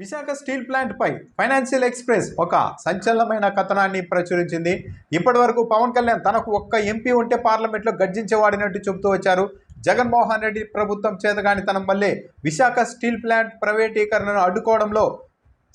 Visakha steel ప్లాంట్పై financial express ఒక సంచలనమైన కథనాన్ని ప్రచురించింది. ఇప్పటి వరకు పవన్ కళ్యాణ్ తనకు ఒక్క ఎంపీ ఉంటే పార్లమెంట్లో గర్జించేవాడినట్టు చెబుతూ వచ్చారు. జగన్మోహన్ రెడ్డి ప్రభుత్వం చేతగాని తన వల్లే విశాఖ స్టీల్ ప్లాంట్ ప్రైవేటీకరణను అడ్డుకోవడంలో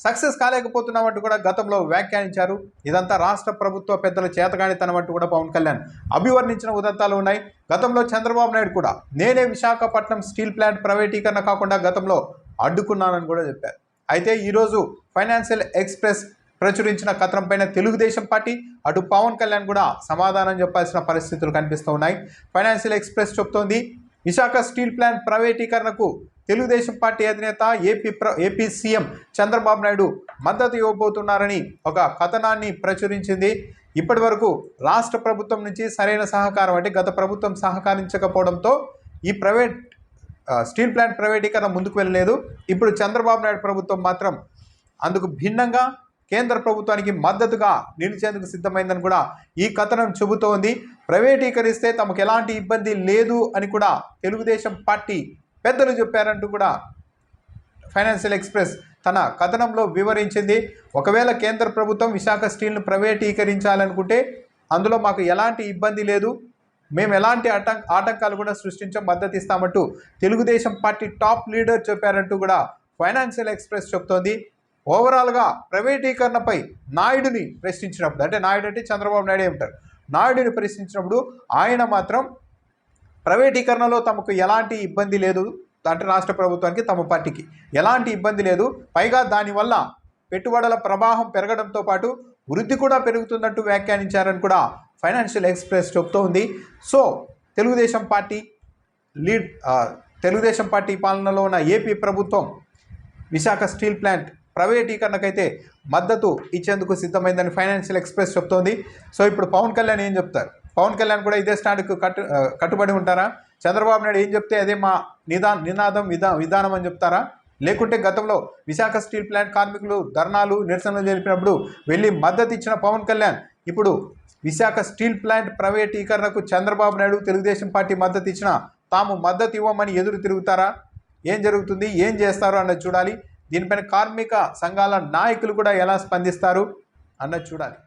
సక్సెస్ కాలేకపోతున్నామంటూ కూడా గతంలో వ్యాఖ్యానించారు. ఇదంతా రాష్ట్ర ప్రభుత్వ పెద్దల చేతగానితనం అంటూ కూడా పవన్ కళ్యాణ్ అభివర్ణించిన ఉదంతాలు ఉన్నాయి. గతంలో చంద్రబాబు నాయుడు కూడా నేనే విశాఖపట్నం స్టీల్ ప్లాంట్ ప్రైవేటీకరణ కాకుండా గతంలో అడ్డుకున్నానని కూడా చెప్పారు. అయితే ఈరోజు ఫైనాన్షియల్ ఎక్స్ప్రెస్ ప్రచురించిన కథనంపైన తెలుగుదేశం పార్టీ అటు పవన్ కళ్యాణ్ కూడా సమాధానం చెప్పాల్సిన పరిస్థితులు కనిపిస్తూ ఉన్నాయి. ఫైనాన్షియల్ ఎక్స్ప్రెస్ చెప్తోంది విశాఖ స్టీల్ ప్లాంట్ ప్రైవేటీకరణకు తెలుగుదేశం పార్టీ అధినేత ఏపీ ప్ర ఏపీ సీఎం చంద్రబాబు నాయుడు మద్దతు ఇవ్వబోతున్నారని ఒక కథనాన్ని ప్రచురించింది. ఇప్పటి వరకు రాష్ట్ర ప్రభుత్వం నుంచి సరైన సహకారం అంటే గత ప్రభుత్వం సహకరించకపోవడంతో ఈ ప్రైవేట్ స్టీల్ ప్లాంట్ ప్రైవేటీకరణ ముందుకు వెళ్ళలేదు. ఇప్పుడు చంద్రబాబు నాయుడు ప్రభుత్వం మాత్రం అందుకు భిన్నంగా కేంద్ర ప్రభుత్వానికి మద్దతుగా నిలిచేందుకు సిద్ధమైందని కూడా ఈ కథనం చెబుతోంది. ప్రైవేటీకరిస్తే తమకు ఎలాంటి ఇబ్బంది లేదు అని కూడా తెలుగుదేశం పార్టీ పెద్దలు చెప్పారంటూ కూడా ఫైనాన్షియల్ ఎక్స్ప్రెస్ తన కథనంలో వివరించింది. ఒకవేళ కేంద్ర ప్రభుత్వం విశాఖ స్టీల్ను ప్రైవేటీకరించాలనుకుంటే అందులో మాకు ఎలాంటి ఇబ్బంది లేదు. మేము ఎలాంటి ఆటం ఆటంకాలు కూడా సృష్టించం మద్దతు ఇస్తామంటూ తెలుగుదేశం పార్టీ టాప్ లీడర్ చెప్పారంటూ కూడా ఫైనాన్షియల్ ఎక్స్ప్రెస్ చెప్తోంది. ఓవరాల్గా ప్రైవేటీకరణపై నాయుడిని ప్రశ్నించినప్పుడు అంటే నాయుడు అంటే చంద్రబాబు నాయుడు ఉంటారు నాయుడిని ప్రశ్నించినప్పుడు ఆయన మాత్రం ప్రైవేటీకరణలో తమకు ఎలాంటి ఇబ్బంది లేదు అంటే రాష్ట్ర ప్రభుత్వానికి తమ పార్టీకి ఎలాంటి ఇబ్బంది లేదు. పైగా దానివల్ల పెట్టుబడుల ప్రవాహం పెరగడంతో పాటు వృద్ధి కూడా పెరుగుతున్నట్టు వ్యాఖ్యానించారని కూడా ఫైనాన్షియల్ ఎక్స్ప్రెస్ చెబుతోంది ఉంది. So Telugu Desam party lead Telugu Desam party పాలనలో ఉన్న ఏపీ ప్రభుత్వం విశాఖ స్టీల్ ప్లాంట్ ప్రైవేటీకరణకైతే మద్దతు ఇచ్చేందుకు సిద్ధమైందని ఫైనాన్షియల్ ఎక్స్ప్రెస్ చెప్తోంది సో ఇప్పుడు పవన్ కళ్యాణ్ ఏం చెప్తారు? పవన్ కళ్యాణ్ కూడా ఇదే స్టాండ్కు కట్టు కట్టుబడి ఉంటారా? చంద్రబాబు నాయుడు ఏం చెప్తే అదే మా నిదా నినాదం విధా విధానం అని చెప్తారా? లేకుంటే గతంలో విశాఖ స్టీల్ ప్లాంట్ కార్మికులు ధర్నాలు నిరసనలు జరిపినప్పుడు వెళ్ళి మద్దతు ఇచ్చిన పవన్ కళ్యాణ్ ఇప్పుడు విశాఖ స్టీల్ ప్లాంట్ ప్రైవేటీకరణకు చంద్రబాబు నాయుడు తెలుగుదేశం పార్టీ మద్దతు ఇచ్చిన తాము మద్దతు ఇవ్వమని ఎదురు తిరుగుతారా? ఏం జరుగుతుంది? ఏం చేస్తారు? అన్నది చూడాలి. దీనిపైన కార్మిక సంఘాల నాయకులు కూడా ఎలా స్పందిస్తారు? అన్నది చూడాలి.